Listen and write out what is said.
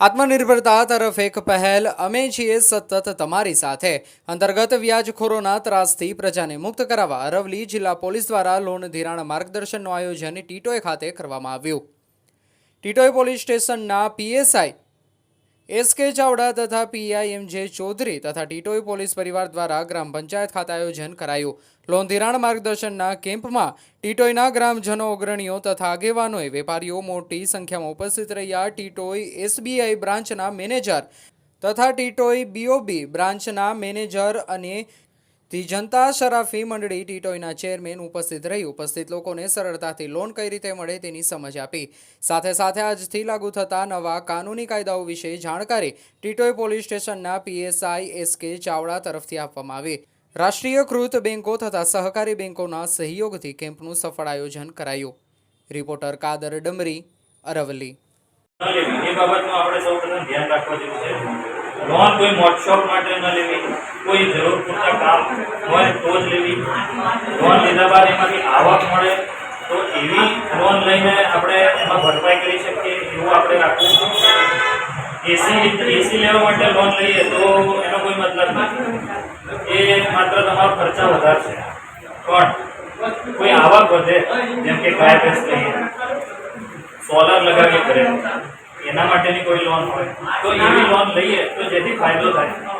આત્મનિર્ભરતા તરફ એક પહેલ. અમે છીએ સતત તમારી સાથે. અંતર્ગત વ્યાજખોરોના ત્રાસથી પ્રજાને મુક્ત કરાવવા અરવલી જિલ્લા પોલીસ દ્વારા લોન ધિરાણ માર્ગદર્શનનું આયોજન ટીટોય ખાતે કરવામાં આવ્યું. ટીટોય પોલીસ સ્ટેશનના પીએસઆઈ એસ કે ચાવડા તથા પીઆઈ એમ જે ચૌધરી તથા ટીટોઈ પોલીસ પરિવાર દ્વારા ગ્રામ પંચાયત ખાતે આયોજન કરાયું. લોંધીરાણ માર્ગદર્શનના કેમ્પમાં ટીટોઈના ગ્રામજનો અગ્રણીઓ તથા આગેવાનોએ વેપારીઓ મોટી સંખ્યામાં ઉપસ્થિત રહ્યા. ટીટોઈ એસબીઆઈ બ્રાન્ચના મેનેજર તથા ટીટોઈ બીઓબી બ્રાન્ચના મેનેજર અને ધી જનતા શરાફી મંડળી ટીટોઈના ચેરમેન ઉપસ્થિત રહી. ઉપસ્થિત લોકોને સરળતાથી લોન કઈ રીતે મળે તેની સમજ આપી. સાથે સાથે આજથી લાગુ થતા નવા કાનૂની કાયદાઓ વિશે જાણકારી ટીટોઈ પોલીસ સ્ટેશનના પીએસઆઈ એસ કે ચાવડા તરફથી આપવામાં આવી. રાષ્ટ્રીયકૃત બેન્કો તથા સહકારી બેન્કોના સહયોગથી કેમ્પનું સફળ આયોજન કરાયું. રિપોર્ટર કાદર ડમરી, અરવલ્લી. લોન કોઈ મોટશોપ માટે ન લેવી, કોઈ જરૂર પૂરતા કામ હોય તો જ લેવી. લોન લીધા બાદ એમાંથી આવક મળે તો એવી લોન લઈને આપણે એમાં ભરપાઈ કરી શકીએ એવું આપણે રાખવું. એસી એસી લેવા માટે લોન લઈએ તો એનો કોઈ મતલબ નથી. એ માત્ર તમારો ખર્ચા વધારશે. પણ કોઈ આવક વધે, જેમ કે ગાય ભેંસ લઈએ, સોલર લગાવી ઘરે. એના માટેની કોઈ લોન હોય. તો એવી લોન લઈએ તો જેથી ફાયદો થાય.